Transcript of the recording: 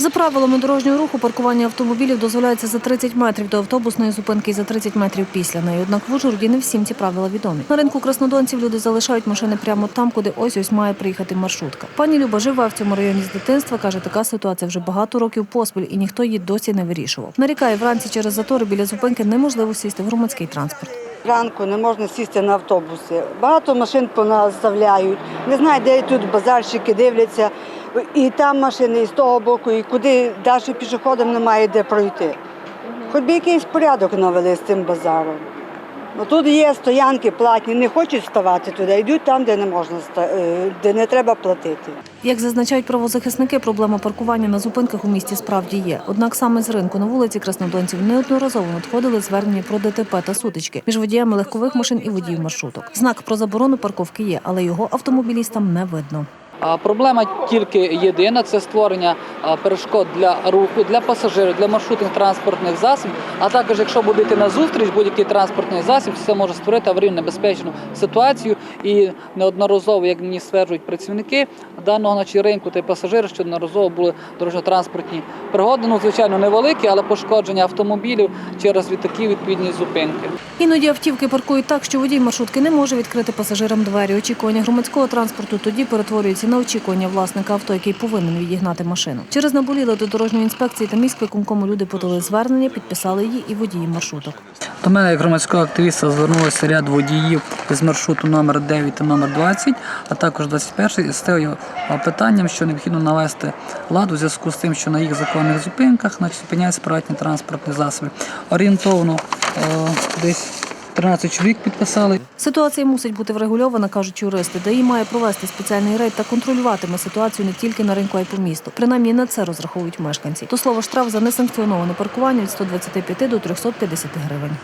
За правилами дорожнього руху паркування автомобілів дозволяється за 30 метрів до автобусної зупинки і за 30 метрів після неї. Однак в Ужгороді не всім ці правила відомі. На ринку краснодонців люди залишають машини прямо там, куди ось ось має приїхати маршрутка. Пані Люба живе в цьому районі з дитинства. каже, така ситуація вже багато років поспіль, і ніхто її досі не вирішував. Нарікає вранці через затори біля зупинки неможливо сісти в громадський транспорт. Ранку не можна сісти на автобуси. Багато машин понаставляють. Не знаю, де тут базарщики дивляться. І там машини, і з того боку, і куди далі пішоходам немає де пройти. Хоч би якийсь порядок навели з цим базаром. Ну, тут є стоянки платні, не хочуть ставати туди, йдуть там, де не можна е, де не треба платити. Як зазначають правозахисники, проблема паркування на зупинках у місті справді є. Однак саме з ринку на вулиці Краснодонців неодноразово надходили звернення про ДТП та сутички між водіями легкових машин і водіїв маршруток. Знак про заборону парковки є, але його автомобілістам не видно. Проблема тільки єдина це створення перешкод для руху, для пасажирів, для маршрутних транспортних засобів. А також, якщо буде йти на зустріч будь-який транспортний засіб, це може створити аварійну небезпечну ситуацію. І неодноразово, як мені стверджують працівники даного значить, ринку та пасажири, що неодноразово були дорожньо-транспортні пригоди. Ну, звичайно, невеликі, але пошкодження автомобілів через від такі відповідні зупинки. Іноді автівки паркують так, що водій маршрутки не може відкрити пасажирам двері. Очікування громадського транспорту тоді перетворюється на очікування власника авто, який повинен відігнати машину. Через наболіле до дорожньої інспекції та міськвиконкому люди подали звернення, підписали її і водії маршруток. До мене як громадського активіста звернулося ряд водіїв з маршруту номер 9 та номер 20, а також 21 з тим питанням, що необхідно навести лад у зв'язку з тим, що на їх законних зупинках зупиняються приватні транспортні засоби. Орієнтовно е, десь 13 чоловік підписали. Ситуація мусить бути врегульована, кажуть юристи. ДАІ має провести спеціальний рейд та контролюватиме ситуацію не тільки на ринку, а й по місту. Принаймні на це розраховують мешканці. До слова, штраф за несанкціоноване паркування від 125 до 350 гривень.